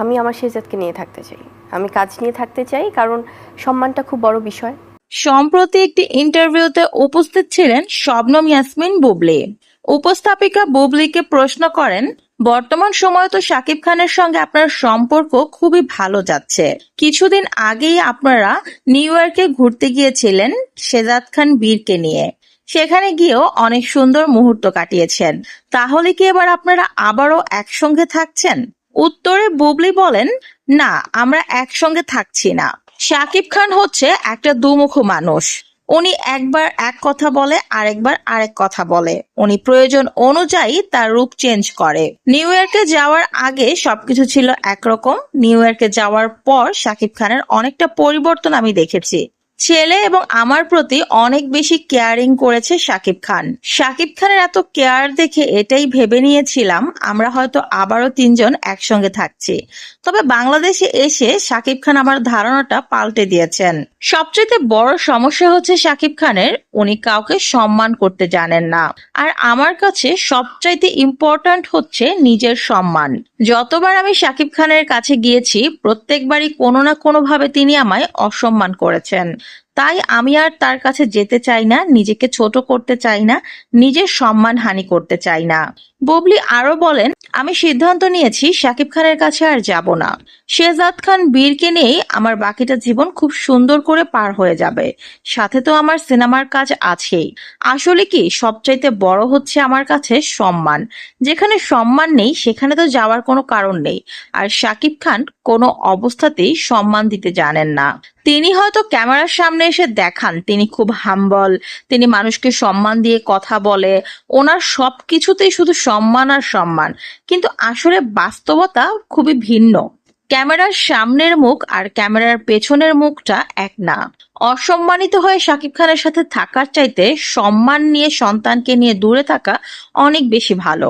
আমি আমার শেহজাদকে নিয়ে থাকতে চাই। আমি কাজ নিয়ে থাকতে চাই কারণ সম্মানটা খুব বড় বিষয়। সম্প্রতি একটি ইন্টারভিউতে উপস্থিত ছিলেন শবনম ইয়াসমিন বুবলি। উপস্থাপিকা বুবলিকে প্রশ্ন করেন, বর্তমান সময়ে তো শাকিব খানের সঙ্গে আপনার সম্পর্ক খুবই ভালো যাচ্ছে। কিছুদিন আগেই আপনারা নিউ ইয়র্কে ঘুরতে গিয়েছিলেন শেজাদ খান বীরকে নিয়ে। সেখানে গিয়েও অনেক সুন্দর মুহূর্ত কাটিয়েছেন। তাহলে কি এবার আপনারা আবারও একসঙ্গে থাকছেন? উত্তরে বুবলি বলেন, না, আমরা একসঙ্গে থাকছি না। শাকিব খান হচ্ছে একটা দুমুখ মানুষ। উনি একবার এক কথা বলে, আরেকবার আরেক কথা বলে। উনি প্রয়োজন অনুযায়ী তার রূপ চেঞ্জ করে। নিউ ইয়র্কে যাওয়ার আগে সবকিছু ছিল একরকম। নিউ ইয়র্কে যাওয়ার পর শাকিব খানের অনেকটা পরিবর্তন আমি দেখেছি। ছেলে এবং আমার প্রতি অনেক বেশি কেয়ারিং করেছে শাকিব খান। শাকিব খানের এত কেয়ার দেখে এটাই ভেবে নিয়েছিলাম, আমরা হয়তো আবারও তিনজন একসঙ্গে থাকছি। তবে বাংলাদেশে এসে শাকিব খান আমার ধারণাটা পাল্টে দিয়েছেন। সবচেয়ে বড় সমস্যা হচ্ছে শাকিব খানের, উনি কাউকে সম্মান করতে জানেন না। আর আমার কাছে সবচাইতে ইম্পর্ট্যান্ট হচ্ছে নিজের সম্মান। যতবার আমি শাকিব খানের কাছে গিয়েছি, প্রত্যেকবারই কোনো না কোনো ভাবে তিনি আমায় অসম্মান করেছেন। তাই আমি আর তার কাছে যেতে চাই না, নিজেকে ছোট করতে চাই না, নিজের সম্মান হানি করতে চাই না। বুবলি আরও বলেন, আমি সিদ্ধান্ত নিয়েছি, শাকিব খানের কাছে আর যাব না। শেজাদ খান বীরকে নিয়েই আমার বাকিটা জীবন খুব সুন্দর করে পার হয়ে যাবে। সাথে তো আমার সিনেমার কাজ আছেই। আসলে কি সবচাইতে বড় হচ্ছে আমার কাছে সম্মান। যেখানে সম্মান নেই, সেখানে তো যাওয়ার কোনো কারণ নেই। আর শাকিব খান কোনো অবস্থাতেই সম্মান দিতে জানেন না। তিনি হয়তো ক্যামেরার সামনে এসে দেখান। তিনি খুব হাম্বল তিনি মানুষকে সম্মান দিয়ে কথা বলে। ওনার সবকিছুতেই শুধু সম্মান আর সম্মান। কিন্তু আসলে বাস্তবতা খুবই ভিন্ন। ক্যামেরার সামনের মুখ আর ক্যামেরার পেছনের মুখটা এক না। অসম্মানিত হয়ে শাকিব খানের সাথে থাকার চাইতে সম্মান নিয়ে সন্তানকে নিয়ে দূরে থাকা অনেক বেশি ভালো।